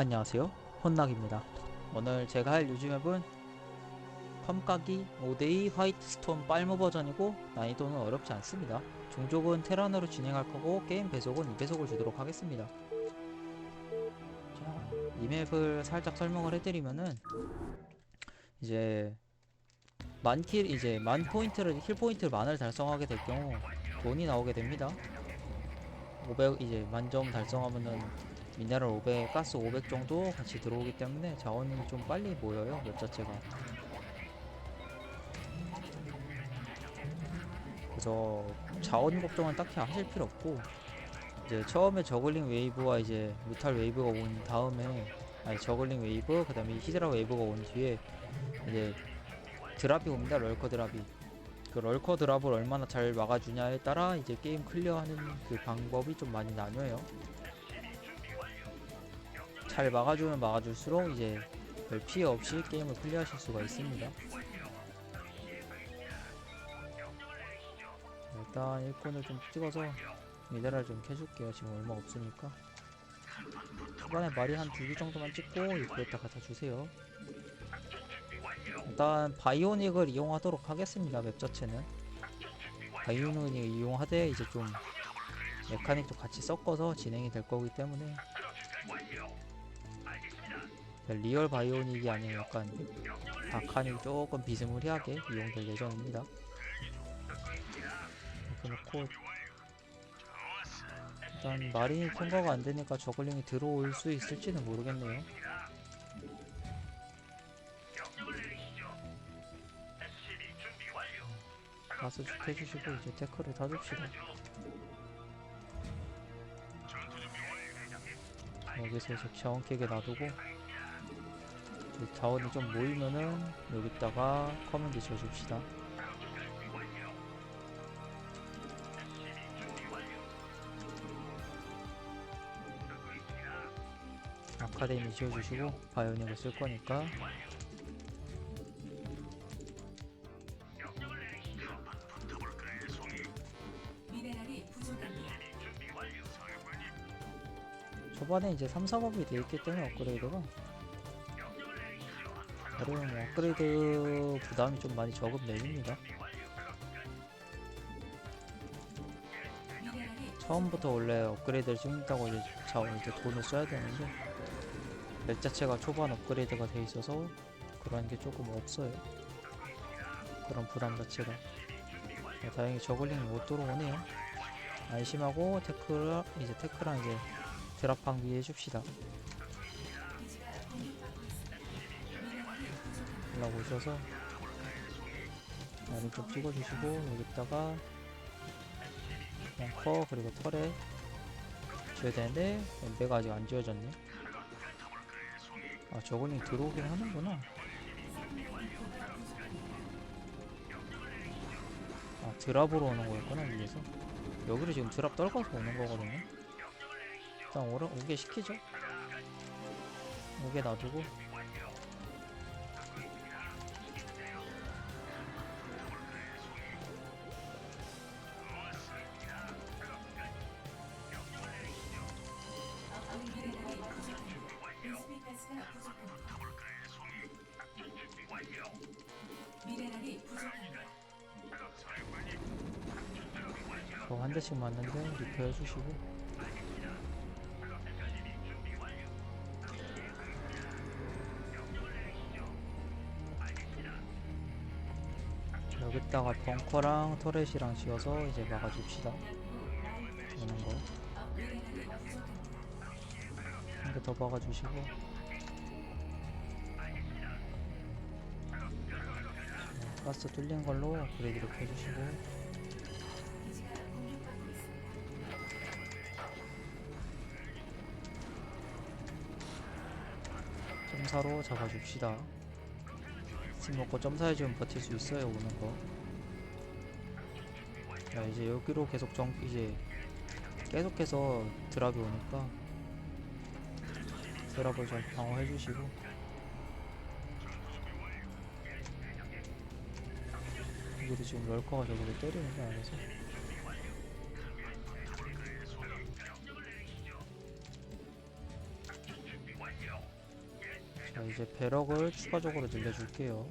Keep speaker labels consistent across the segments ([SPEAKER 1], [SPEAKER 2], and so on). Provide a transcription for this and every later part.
[SPEAKER 1] 안녕하세요. 혼낙입니다. 오늘 제가 할 요즘앱은 컴까기 5대2 화이트 스톤 빨무 버전이고 난이도는 어렵지 않습니다. 종족은 테란으로 진행할 거고 게임 배속은 2배속을 주도록 하겠습니다. 자, 이 맵을 살짝 설명을 해드리면은 이제 만킬 이제 만 포인트를 킬 포인트를 만을 달성하게 될 경우 돈이 나오게 됩니다. 500 이제 만점 달성하면은 미네랄 500, 가스 500 정도 같이 들어오기 때문에 자원이 좀 빨리 모여요, 맵 자체가. 그래서 자원 걱정은 딱히 하실 필요 없고, 이제 처음에 저글링 웨이브와 이제 뮤탈 웨이브가 온 다음에, 아니, 저글링 웨이브, 그 다음에 히드라 웨이브가 온 뒤에, 이제 드랍이 옵니다, 럴커 드랍이. 그 럴커 드랍을 얼마나 잘 막아주냐에 따라 이제 게임 클리어하는 그 방법이 좀 많이 나뉘어요. 잘 막아주면 막아줄수록 이제 별 피해 없이 게임을 클리어하실 수가 있습니다. 일단 일꾼을 좀 찍어서 미네랄 좀 캐줄게요. 지금 얼마 없으니까. 초반에 말이 한 두 개 정도만 찍고 입구에다 갖다 주세요. 일단 바이오닉을 이용하도록 하겠습니다. 맵 자체는. 바이오닉을 이용하되 이제 좀 메카닉도 같이 섞어서 진행이 될 거기 때문에 리얼 바이오닉이 아닌 약간 다카닉 조금 비스무리하게 이용될 예정입니다. 놓고 일단 마린이 통과가 안 되니까 저글링이 들어올 수 있을지는 모르겠네요. 쭉 해주시고 이제 태클을 다 줍시다. 여기서 이제 자원 깨게 놔두고 이 자원이 좀 모이면은 여기다가 커맨드 지어줍시다. 아카데미 지어주시고 바이오닉을 쓸 거니까
[SPEAKER 2] 미네랄이 부족합니다.
[SPEAKER 1] 초반에 이제 3, 4법이 돼 있기 때문에 업그레이드가 뭐 업그레이드 부담이 좀 많이 적은 맵입니다. 처음부터 원래 업그레이드를 찍는다고 이제 자원 이제 돈을 써야 되는데 맵 자체가 초반 업그레이드가 돼 있어서 그런 게 조금 없어요. 그런 부담 자체가. 네, 다행히 저글링이 못 들어오네요. 안심하고 태클 이제 태클랑 이제 드랍 방비 해 줍시다. 올라오셔서 많이 좀 찍어주시고 여기다가 벙커 그리고 털에 지어야 되는데 엠베가 아직 안 지어졌네. 아 저글링 들어오긴 하는구나. 아 드랍으로 오는 거였구나 위에서. 여기를 지금 드랍 떨궈서 오는 거거든요. 일단 오게 시키죠. 오게 놔두고 대씩 맞는데 리페어 해주시고. 여기다가 벙커랑 터렛이랑 지어서 이제 막아줍시다. 오는 거. 한 개 더 막아주시고. 자, 가스 뚫린 걸로 이렇게 해주시고 점사로 잡아줍시다. 스팀 먹고 점사해주면 버틸 수 있어요 오는 거. 자, 이제 여기로 계속 정 이제 계속해서 드랍이 오니까 드랍을 잘 방어해 주시고. 여기도 지금 럴커가 저기를 때리는데 안에서 이제 배럭을 추가적으로 늘려줄게요.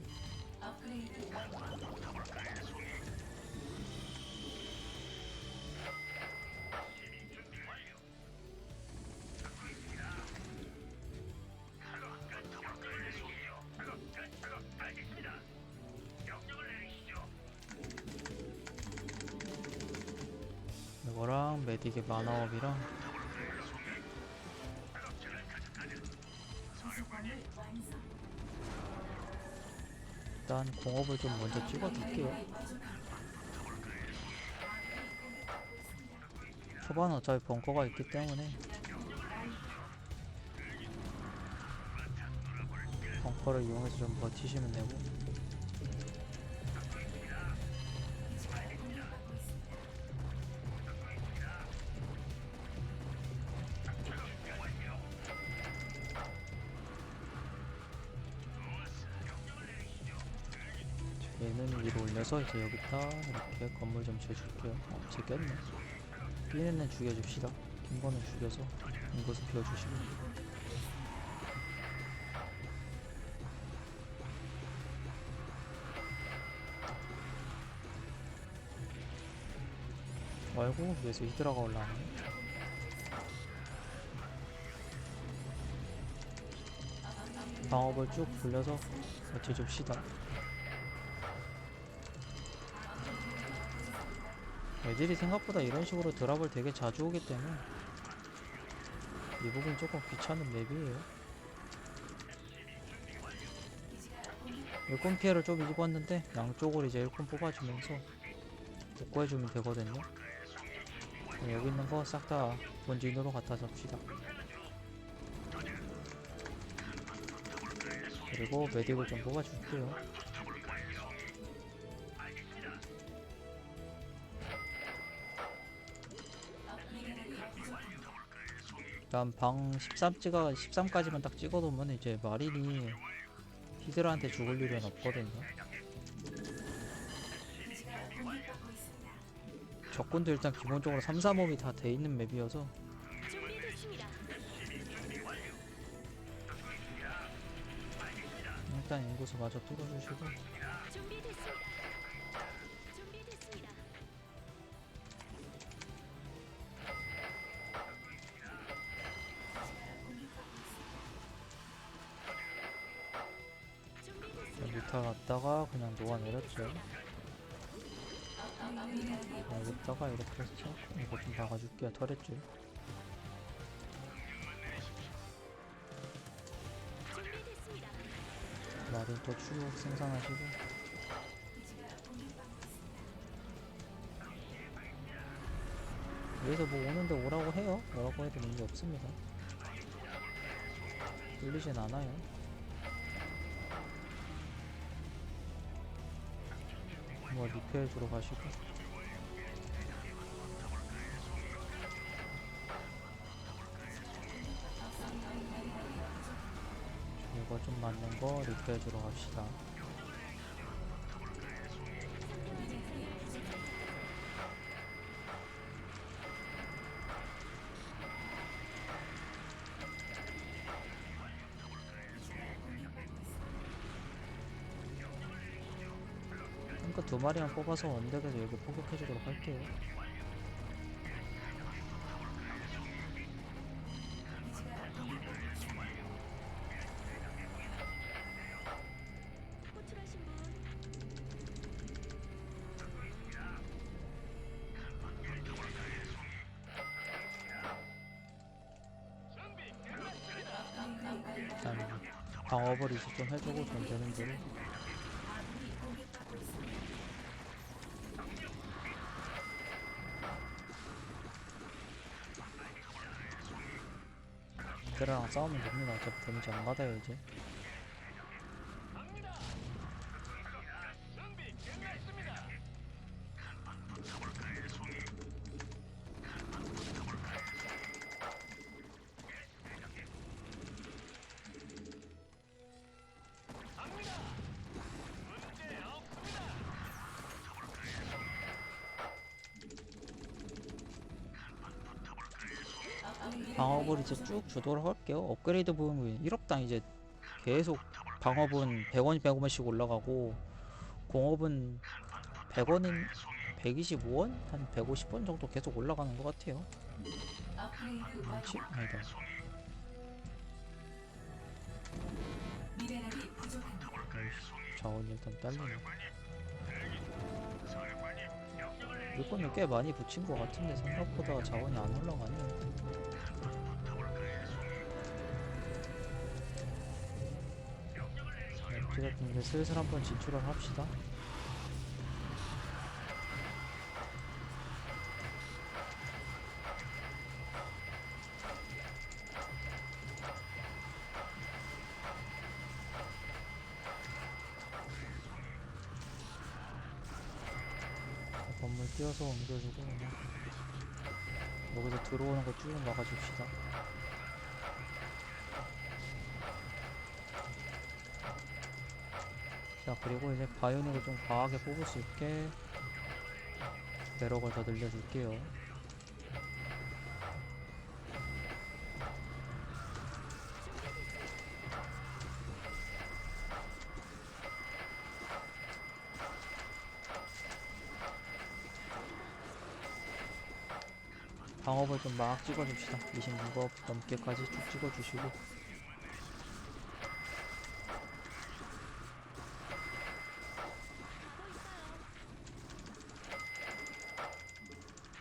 [SPEAKER 1] 이거랑 메딕의 만화업이랑 일단 공업을 좀 먼저 찍어둘게요. 초반 어차피 벙커가 있기 때문에 벙커를 이용해서 좀 버티시면 되고 올려서 이제 여기다 이렇게 건물 좀 지어줄게요. 어, 제꼈네. 삐네는 죽여줍시다. 긴 거는 죽여서 인구수 비워주시고. 아이고 위에서 히드라가 올라오네. 방업을 쭉 불려서 버텨줍시다 애들이 생각보다 이런 식으로 드랍을 되게 자주 오기 때문에 이 부분이 조금 귀찮은 맵이에요. 일꾼 피해를 좀 입었는데 양쪽으로 이제 일꾼 뽑아주면서 복구해주면 되거든요. 그럼 여기 있는 거 싹 다 본진으로 갖다 잡시다. 그리고 메딕을 좀 뽑아줄게요 일단 방 13 찍어 13까지만 딱 찍어놓으면 이제 마린이 히드라한테 죽을 일은 없거든요. 적군도 일단 기본적으로 3, 4몸이 다 돼 있는 맵이어서. 일단 인구수 마저 뚫어주시고 그냥 녹아내렸죠.
[SPEAKER 2] 미네랄이
[SPEAKER 1] 여기다가 이렇게 해서 이거 좀 박아줄게요.
[SPEAKER 3] 준비됐습니다.
[SPEAKER 1] 마린 또 추억 생산하시고. 여기서 뭐 오는데 오라고 해요. 뭐라고 해도 문제 없습니다. 뚫리진 않아요. 뭐 리페어 주러 가시고 이거 좀 맞는 거 리페어 주러 갑시다. 그러니까 두 마리만 뽑아서 원덱에서 여기 포격해주도록 할게요. 일단 방어벌 이제 좀 해주고 좀 되는 대로
[SPEAKER 2] 아군이 공격받고 있습니다.
[SPEAKER 1] 걔랑 싸우면 됩니다. 어차피 데미지 안 받아요 이제. 이제 쭉 주도록 할게요. 업그레이드 부분 1억당 이제 계속 방업은 100원 100원씩 올라가고 공업은 100원인 125원 한 150원 정도 계속 올라가는 것 같아요. 아니다. 자원 일단 딸리네. 물건을 꽤 많이 붙인 것 같은데 생각보다 자원이 안 올라가네. 네, 기다리는데 슬슬 한번 진출을 합시다. 건물 띄어서 옮겨주고 여기서 들어오는 거 쭉 막아줍시다. 자 그리고 이제 바이오닉을 좀 과하게 뽑을 수 있게 배럭을 더 늘려줄게요. 방업을 좀 막 찍어줍시다. 26업 넘게까지 쭉 찍어주시고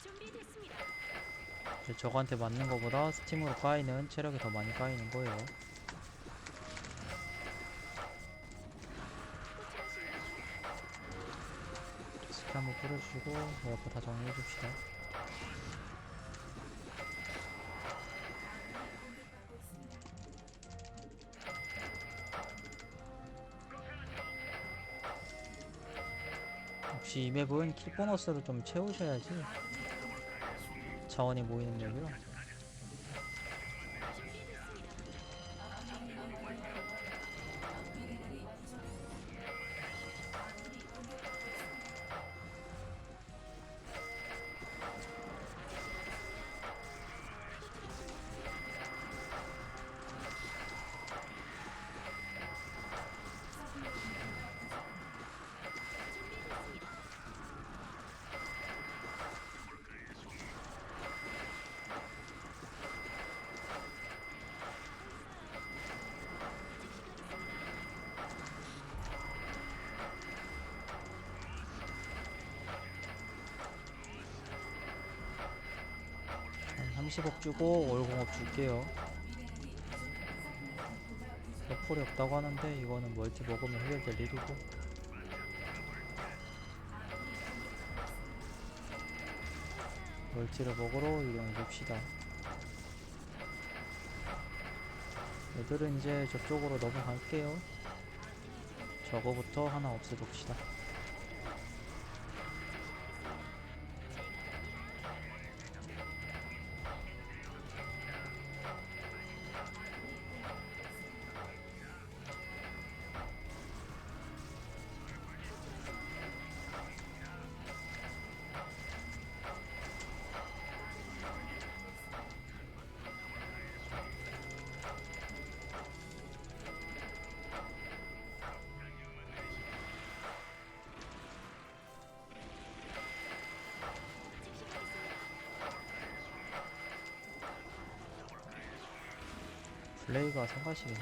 [SPEAKER 3] 준비됐습니다.
[SPEAKER 1] 이제 저거한테 맞는 거보다 스팀으로 까이는 체력이 더 많이 까이는 거예요. 스킬 한번 뿌려주시고 에어컨 다 정리해줍시다. 역시 이 맵은 킬 보너스를 좀 채우셔야지 자원이 모이는 맵이라 30억 주고 월공업 줄게요. 러폴이 없다고 하는데 이거는 멀티 먹으면 해결될 일이고 멀티를 먹으러 이동해 줍시다. 얘들은 이제 저쪽으로 넘어갈게요. 저거부터 하나 없애봅시다. 플레이가 성가시긴 해.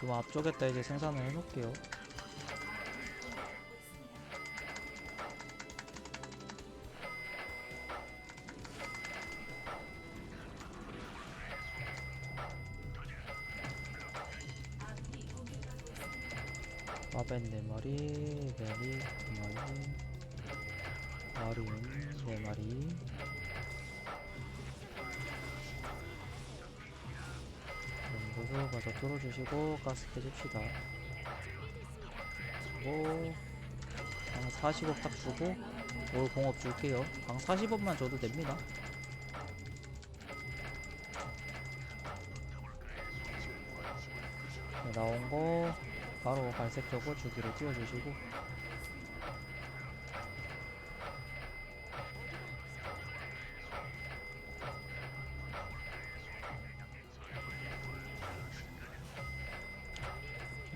[SPEAKER 1] 좀 앞쪽에다 이제 생산을 해놓을게요. 마벤 4마리, 베리 2마리, 마린 4마리, 연구소 가서 뚫어주시고 가스 깨줍시다. 주고 방 40억 딱 주고 올 공업 줄게요. 방 40억만 줘도 됩니다. 네, 나온 거 바로 갈색 저거 주기로 띄워주시고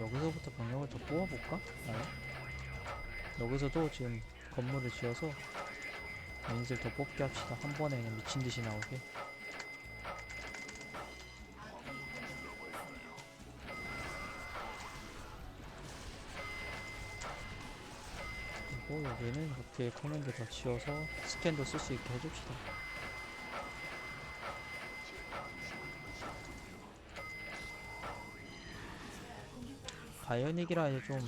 [SPEAKER 1] 여기서부터 병력을 더 뽑아볼까? 아니? 여기서도 지금 건물을 지어서 유닛을 더 뽑게 합시다. 한 번에 그냥 미친 듯이 나오게. 그리고 여기는 이렇게 커맨드 더 지어서 스캔도 쓸 수 있게 해줍시다. 바이오닉이라 이제 좀,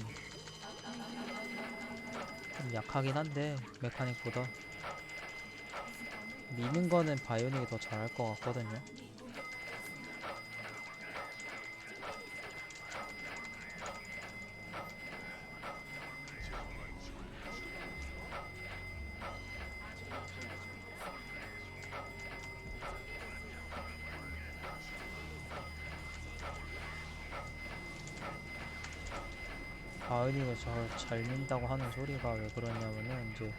[SPEAKER 1] 좀 약하긴 한데 메카닉보다 미는 거는 바이오닉이 더 잘할 것 같거든요. 바이오닉을 잘, 잘 민다고 하는 소리가 왜 그러냐면은 이제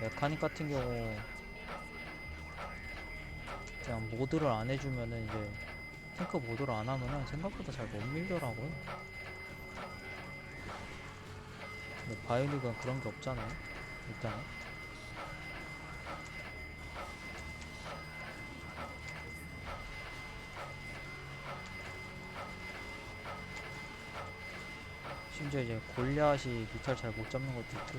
[SPEAKER 1] 메카닉 같은 경우 그냥 모드를 안 해주면은 이제 탱크 모드를 안 하면은 생각보다 잘 못 밀더라고요. 근데 바이오닉은 그런 게 없잖아요. 일단은. 심지어 이제 골리앗이 뮤탈 잘 못 잡는 것도 있고.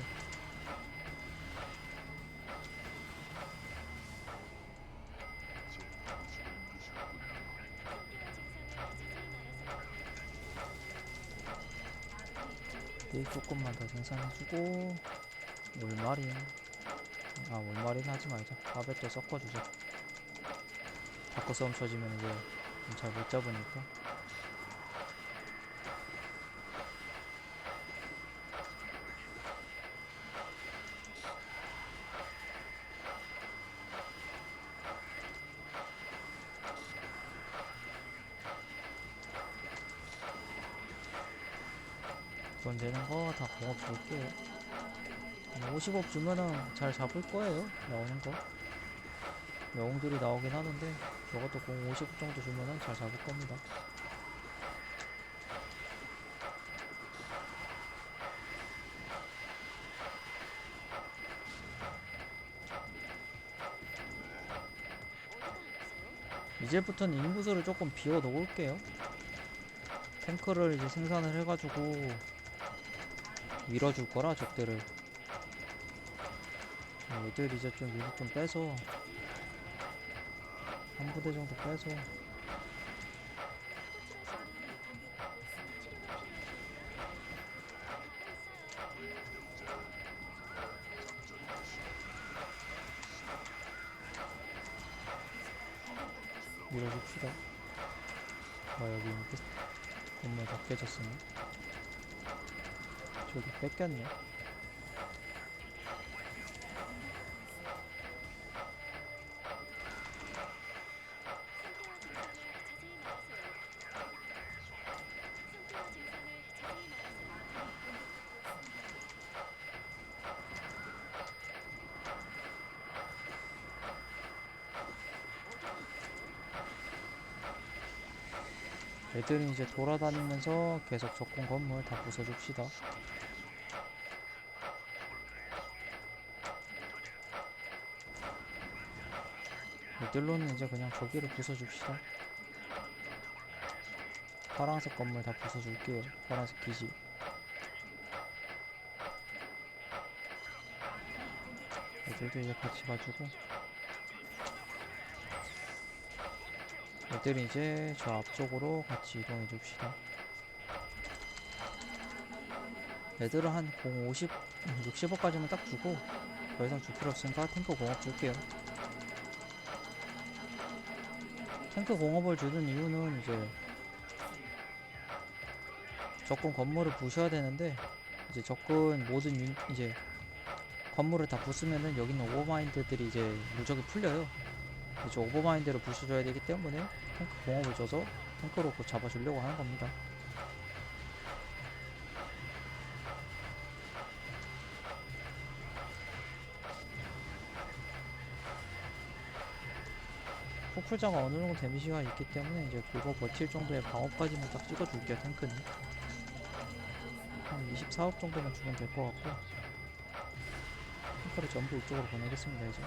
[SPEAKER 1] 네, 조금만 더 생산해주고 올마린. 아 올마린 하지 말자. 바베또 섞어주자. 바꿔 싸움 쳐지면 이제 잘 못 잡으니까 돈 되는 거 다 공업 줄게요. 50억 주면은 잘 잡을 거예요. 나오는 거. 영웅들이 나오긴 하는데 저것도 공 50억 정도 주면은 잘 잡을 겁니다. 이제부터는 인구수를 조금 비워 놓을게요. 탱크를 이제 생산을 해가지고 밀어줄 거라 적들을. 어, 얘들 이제 좀 유닛 좀 빼서. 한 부대 정도 빼서. 밀어줍시다. 아 여기 이렇게 건물 다 깨졌으네 저기 뺏겼네. 애들은 이제 돌아다니면서 계속 적군 건물 다 부숴줍시다 애들로는 이제 그냥 저기를 부숴줍시다 파란색 건물 다 부숴줄게요 파란색 기지 애들도 이제 같이 가지고 애들이 이제 저 앞쪽으로 같이 이동해 줍시다. 애들은 한 공 50, 60억까지만 딱 주고 더 이상 줄 필요 없으니까 탱크 공업 줄게요. 탱크 공업을 주는 이유는 이제 적군 건물을 부셔야 되는데 이제 적군 모든 유, 이제 건물을 다 부수면은 여기 있는 오버마인드들이 이제 무적이 풀려요. 이제 오버마인드를 부숴줘야 되기 때문에 탱크 공업을 줘서 탱크로 곧 잡아주려고 하는 겁니다. 풀자가 어느 정도 데미지가 있기 때문에 이제 그거 버틸 정도의 방어까지만 딱 찍어줄게요 탱크는 한 24억 정도만 주면 될 것 같고. 탱크를 전부 이쪽으로 보내겠습니다 이제.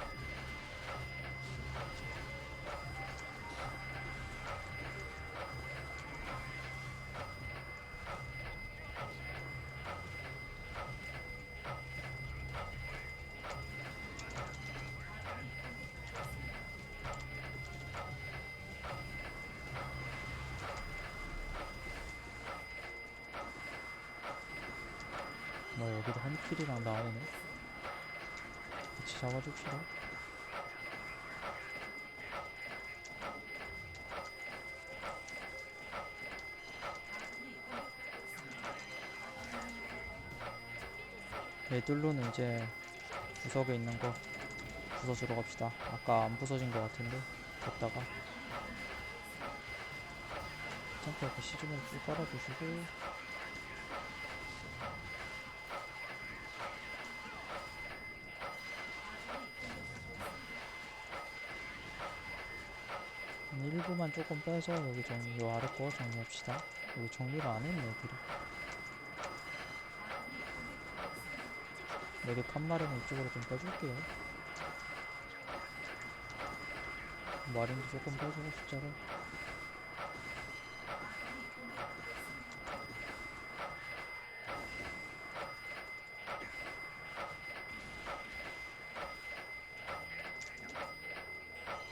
[SPEAKER 1] 뭐 여기도 한 킬이랑 나오네. 같이 잡아줍시다. 메둘로는 이제 구석에 있는 거 부숴주러 갑시다. 아까 안 부서진 것 같은데 뒀다가. 탱크 이렇게 시즈을 쭉 깔아주시고 일부만 조금 빼서 여기 정리, 요 아래 거 정리합시다. 여기 정리를 안 했네, 애들이. 메릭 한 마리는 이쪽으로 좀 빼줄게요. 마린도 조금 빼주고 숫자를.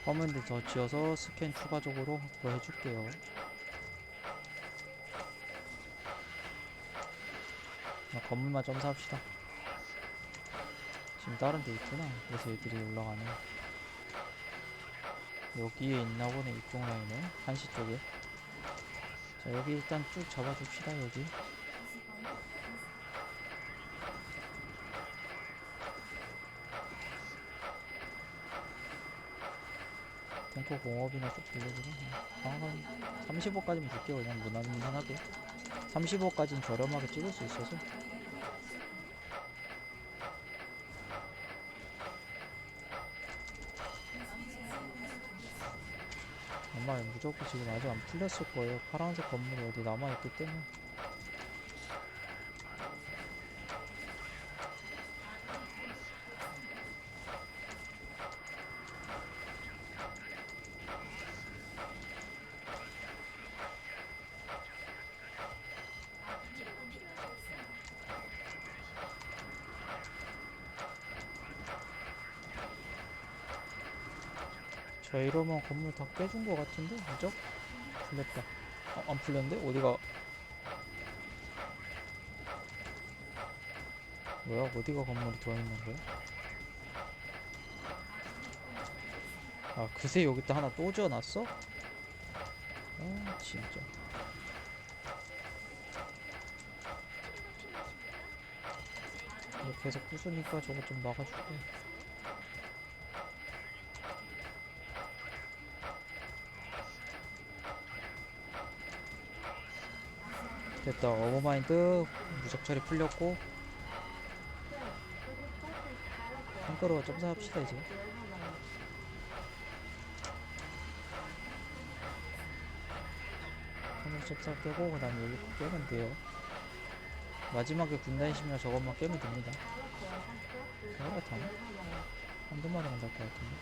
[SPEAKER 1] 커맨드 더 지어서 스캔 추가적으로 확보해 줄게요. 건물만 점사합시다. 지금 다른 데 있구나. 그래서 애들이 올라가네. 여기에 있나 보네, 이쪽 라인에. 한시 쪽에. 자, 여기 일단 쭉 잡아줍시다, 여기. 탱커 공업이나 쭉 돌려주고 방금 35까지만 줄게요. 그냥 무난 무난하게. 35까지는 저렴하게 찍을 수 있어서. 아마 무조건 지금 아직 안 풀렸을 거예요. 파란색 건물이 어디 남아있기 때문에 자 이러면 건물 다 깨준 거 같은데 그죠? 풀렸다 어, 안 풀렸는데? 어디가 뭐야 어디가 건물이 더 있는 거야? 아 그새 여기다 하나 또 지어놨어? 아 진짜 계속 부수니까 저거 좀 막아줄게 됐다. 어버마인드 무적 처리 풀렸고. 한가로 점사합시다 이제. 한번 점사 깨고 그 다음에 여기 거 깨면 돼요. 마지막에 군단의 심이나 저것만 깨면 됩니다. 뭐가 타나? 한두 마리만 달것 같은데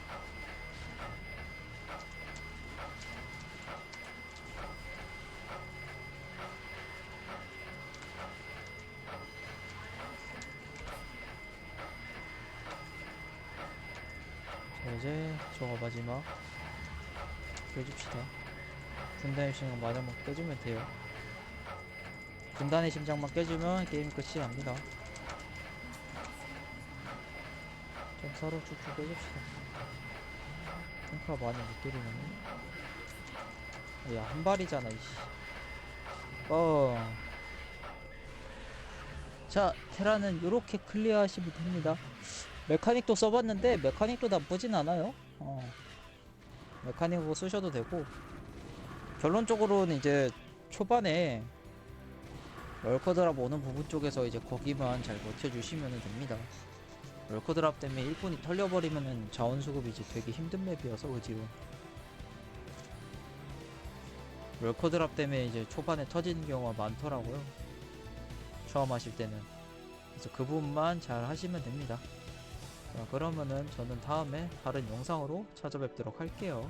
[SPEAKER 1] 저거 마지막. 깨줍시다. 군단의 심장 마지막 깨주면 돼요. 군단의 심장만 깨주면 게임 끝이 납니다. 좀 서로 쭉쭉 깨줍시다. 탱크가 많이 못 때리네. 야한 발이잖아 이씨. 뻥 자, 테라는 이렇게 클리어하시면 됩니다. 메카닉도 써봤는데 메카닉도 나쁘진 않아요. 어. 메카닉으로 쓰셔도 되고 결론적으로는 이제 초반에 월커드랍 오는 부분 쪽에서 이제 거기만 잘 버텨주시면 됩니다. 월커드랍 때문에 1분이 털려버리면은 자원 수급이 이제 되게 힘든 맵이어서 그 뒤로 월커드랍 때문에 이제 초반에 터지는 경우가 많더라고요. 처음 하실 때는 그래서 그 부분만 잘 하시면 됩니다 자 그러면은 저는 다음에 다른 영상으로 찾아뵙도록 할게요